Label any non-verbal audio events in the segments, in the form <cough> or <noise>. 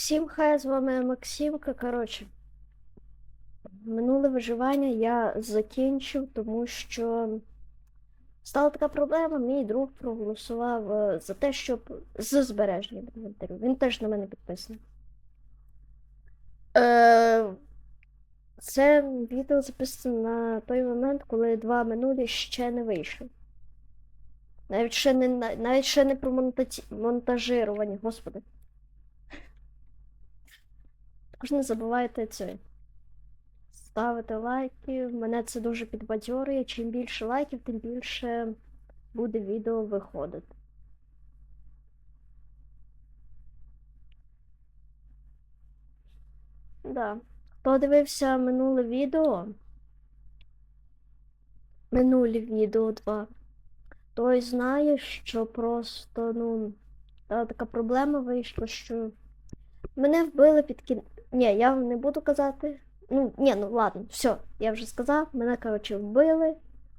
Всім хай, з вами Максимка. Коротше, минуле виживання я закінчив, тому що стала така проблема. Мій друг проголосував е, за те, щоб з збереженням інвентарю. Він теж на мене підписаний. Е, це відео записано на той момент, коли два минулі ще не вийшли. Навіть ще не, на- навіть ще не промонтаті... монтажировані, господи. Також не забувайте це. Ставити лайки. Мене це дуже підбадьорює. Чим більше лайків, тим більше буде відео виходити. Да. Хто дивився минуле відео? Минулі відео два. Той знає, що просто, ну, та така проблема вийшла, що Мене вбили під кін... Ні, я не буду казати. Ну, ні, ну ладно, все, я вже сказав. Мене, коротше, вбили.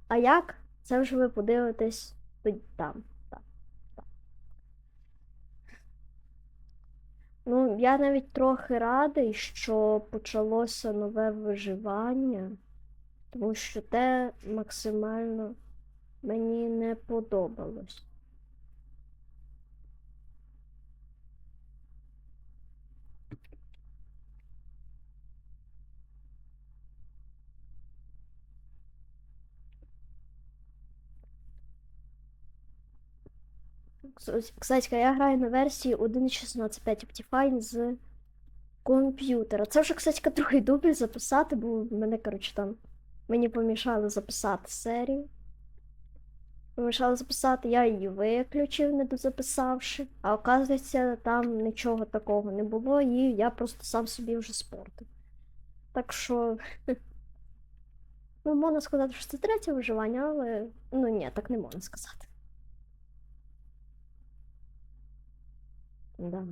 А як? Це вже ви подивитесь тоді там. там, там. Ну, я навіть трохи радий, що почалося нове виживання, тому що те максимально мені не подобалось. Кстати, я граю на версії 1.16.5 Optifine з комп'ютера. Це вже, кстати, другий дубль записати, бо мене, коротше, там мені помішали записати серію. Помішали записати, я її виключив, не дозаписавши. А оказується, там нічого такого не було, і я просто сам собі вже спортив. Так що. Ну, можна сказати, що це третє виживання, але ну ні, так не можна сказати. Да.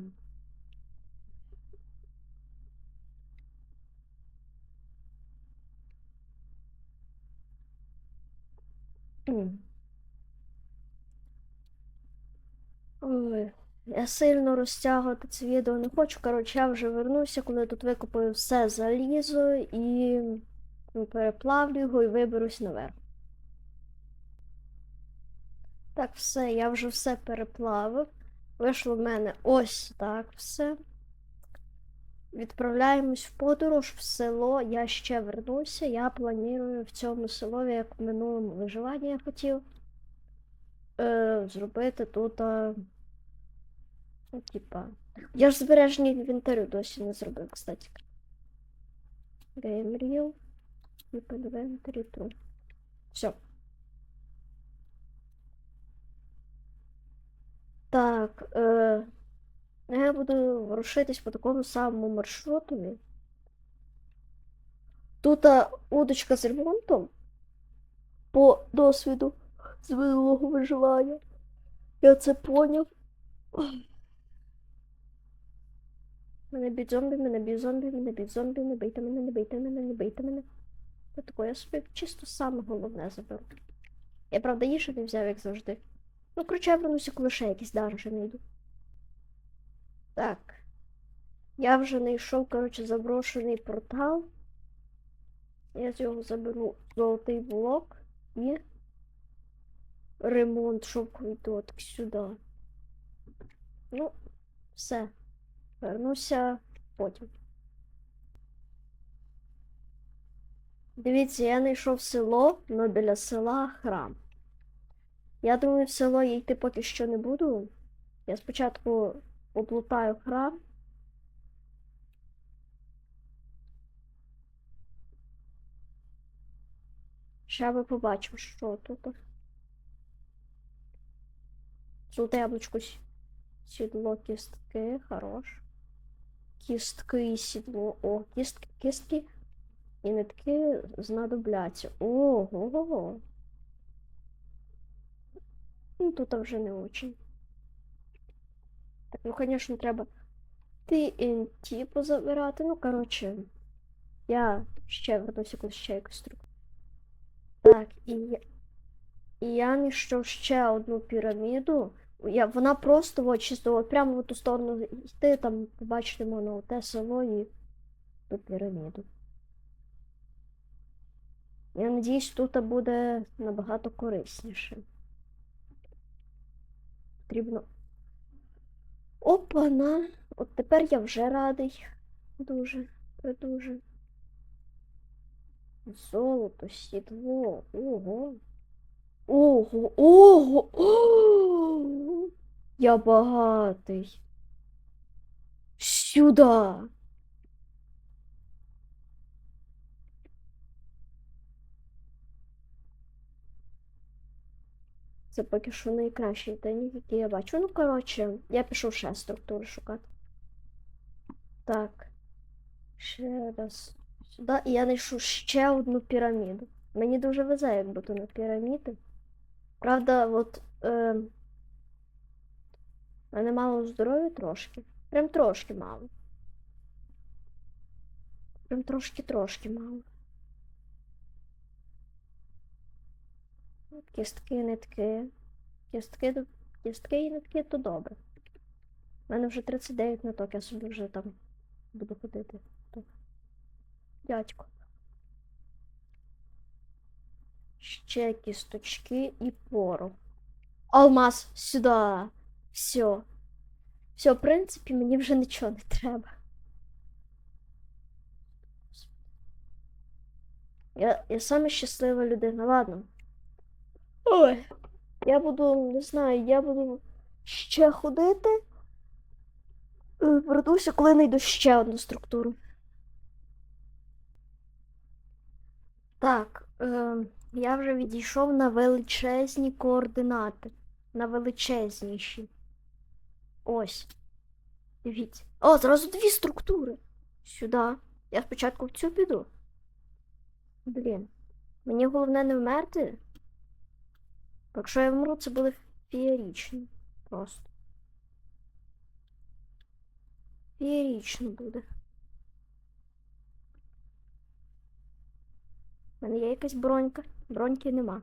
Ой, я сильно розтягувати це відео не хочу. Коротше, я вже вернуся, коли тут викопаю все залізо і ну, переплавлю його і виберусь наверх. Так, все, я вже все переплавив. Вийшло в мене ось так все. Відправляємось в подорож в село. Я ще вернуся. Я планую в цьому селові, як в минулому виживанні я хотів е, зробити тут. А, ну, типа. Я ж збереження інвентарю досі не зробив, кстати. Game Reel. Inventory True. Все. Так, е, я буду рушитись по такому самому маршруту. Тут а, удочка з ремонтом по досвіду з минулого виживання. Я це поняв. Мене б'ють зомбі, мене б'ють зомбі, мене б'ють зомбі, не бийте мене, не бийте мене, не бийте мене. Та таке, я собі чисто саме головне заберу. Я правда їжу не взяв, як завжди. Ну, коротше, я вернуся, коли ще якісь данжі не йду. Так. Я вже знайшов, коротше, заброшений портал. Я з його заберу золотий блок і ремонт шовковий дотик сюди. Ну, все. Вернуся потім. Дивіться, я знайшов село, але біля села храм. Я думаю, в село я йти поки що не буду. Я спочатку облутаю храм. Ще би побачив, що тут. Золоте яблучко сідло кістки, хорош. Кістки і сідло. О, кістки, кістки і нитки знадобляться. Ого. Ну, тут вже не очень. Так, ну, звісно, треба TNT позабирати. Ну, коротше, я ще вернуся, коли ще якось трохи. Так, і я, і я знайшов ще одну піраміду. Я, вона просто от, чисто от, прямо в ту сторону йти, там побачити можна те село і ту піраміду. Я надіюсь, тут буде набагато корисніше. Потрібно. Опа-на! От тепер я вже радий. Дуже, дуже. Золото, сідло. Ого. Ого, ого, ого. <gasps> Я багатий. Сюда. Це поки що найкращий день, який я бачу. Ну, коротше, я пішов ще структури шукати. Так. Ще раз. Сюди. І я знайшов ще одну піраміду. Мені дуже везе, як бути на піраміди. Правда, от. Е... мене мало здоров'я трошки. Прям трошки мало. Прям трошки-трошки мало. Кістки, нитки. Кістки, кістки і нитки то добре. У мене вже 39 ниток, я собі вже там буду ходити. То. Дядько. Ще кісточки і порох. Алмаз сюди. Все. Все, в принципі, мені вже нічого не треба. Я, я саме щаслива людина, ладно. Ой. Я буду, не знаю, я буду ще ходити. Е, Вернуся, коли знайду ще одну структуру. Так, е, я вже відійшов на величезні координати. На величезніші. Ось. Дивіться. О, зразу дві структури. Сюди. Я спочатку в цю піду. Блін. Мені головне не вмерти. Якщо я вмру, це буде феєрично. Просто. Феєрично буде. У мене є якась бронька. Броньки нема.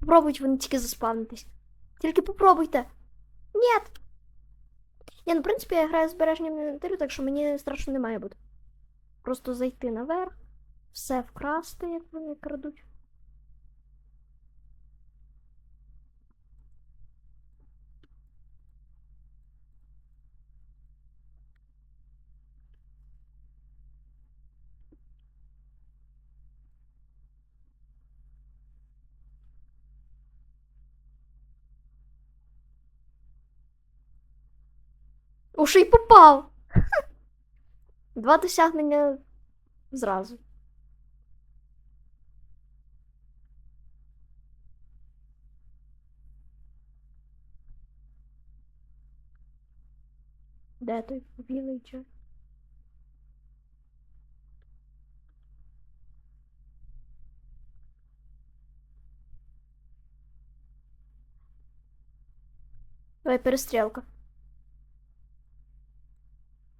Попробуйте вони тільки заспавнитись. Тільки попробуйте. Ні. Ні, ну, в принципі, я граю з збереженням інвентарю, так що мені страшно не має бути. Просто зайти наверх, все вкрасти, як вони крадуть. Уже й попав. Два досягнення зразу. Де той білий чай? Давай перестрілка.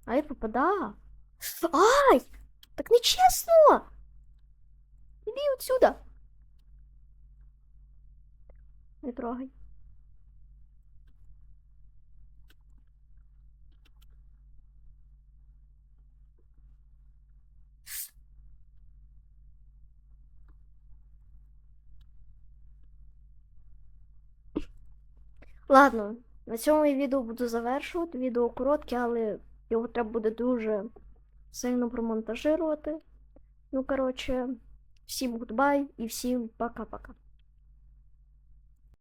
Ай, попадав. Ай! Так нечесно! Іди отсюда. Не трогай. Ладно, на цьому я відео буду завершувати. Відео коротке, але його треба буде дуже сильно промонтажирувати. Ну, коротше, всім гудбай і всім пока-пока.